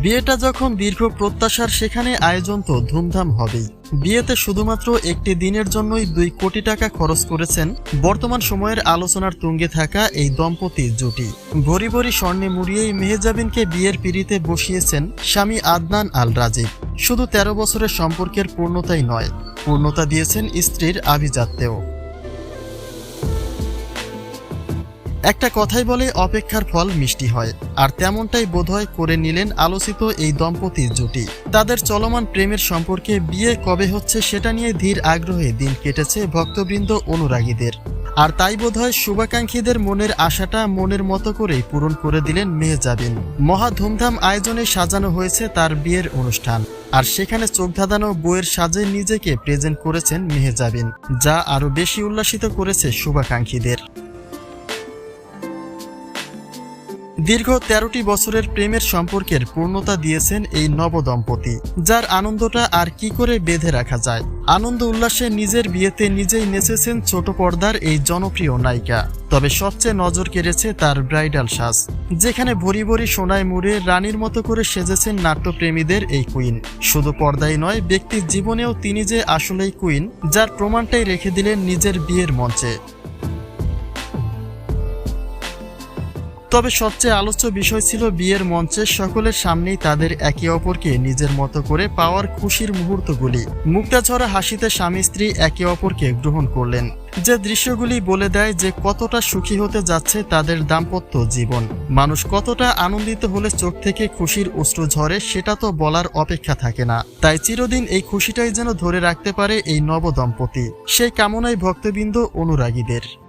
বিয়েটা যখন দীর্ঘ প্রত্যাশার সেখানে আয়োজন তো ধুমধাম হবেই। বিয়েতে শুধুমাত্র একটি দিনের জন্যই দুই কোটি টাকা খরচ করেছেন বর্তমান সময়ের আলোচনার তুঙ্গে থাকা এই দম্পতি জুটি। ভরি ভরি স্বর্ণে মুড়িয়েই মেহেজাবিনকে বিয়ের পিড়িতে বসিয়েছেন স্বামী আদনান আল রাজীব শুধু তেরো বছরের সম্পর্কের পূর্ণতাই নয়, পূর্ণতা দিয়েছেন স্ত্রীর আভিজাত্যেও। একটা কথাই বলে অপেক্ষার ফল মিষ্টি হয়, আর তেমনটাই বোধহয় করে নিলেন আলোচিত এই দম্পতির জুটি। তাদের চলমান প্রেমের সম্পর্কে বিয়ে কবে হচ্ছে সেটা নিয়ে ধীর আগ্রহে দিন কেটেছে ভক্তবৃন্দ অনুরাগীদের। আর তাই বোধহয় শুভাকাঙ্ক্ষীদের মনের আশাটা মনের মতো করেই পূরণ করে দিলেন মেহজাবিন। মহা ধুমধাম আয়োজনে সাজানো হয়েছে তার বিয়ের অনুষ্ঠান, আর সেখানে চোখ ধাঁধানো বইয়ের সাজে নিজেকে প্রেজেন্ট করেছেন মেহজাবিন, যা আরও বেশি উল্লাসিত করেছে শুভাকাঙ্ক্ষীদের। দীর্ঘ তেরোটি বছরের প্রেমের সম্পর্কের পূর্ণতা দিয়েছেন এই নবদম্পতি, যার আনন্দটা আর কি করে বেঁধে রাখা যায়। আনন্দ উল্লাসে নিজের বিয়েতে নিজেই নেচেছেন ছোট পর্দার এই জনপ্রিয় নায়িকা। তবে সবচেয়ে নজর কেড়েছে তার ব্রাইডাল সাজ, যেখানে ভরি ভরি সোনায় মুড়ে রানীর মতো করে সেজেছেন নাট্যপ্রেমীদের এই কুইন। শুধু পর্দাই নয় ব্যক্তির জীবনেও তিনি যে আসলেই কুইন, যার প্রমাণটাই রেখে দিলেন নিজের বিয়ের মঞ্চে। তবে সবচেয়ে আলোচ্য বিষয় ছিল বিয়ের মঞ্চে সকলের সামনেই তাদের একে অপরকে নিজের মতো করে পাওয়ার খুশির মুহূর্তগুলি। মুক্তা ছড়া হাসিতে স্বামী স্ত্রী একে অপরকে গ্রহণ করলেন। যে দৃশ্যগুলি বলে দেয় যে কতটা সুখী হতে যাচ্ছে তাদের দাম্পত্য জীবন। মানুষ কতটা আনন্দিত হলে চোখ থেকে খুশির অশ্রু ঝরে সেটা তো বলার অপেক্ষা থাকে না। তাই চিরদিন এই খুশিটাই যেন ধরে রাখতে পারে এই নবদম্পতি। সেই কামনাই ভক্তবৃন্দ অনুরাগীদের।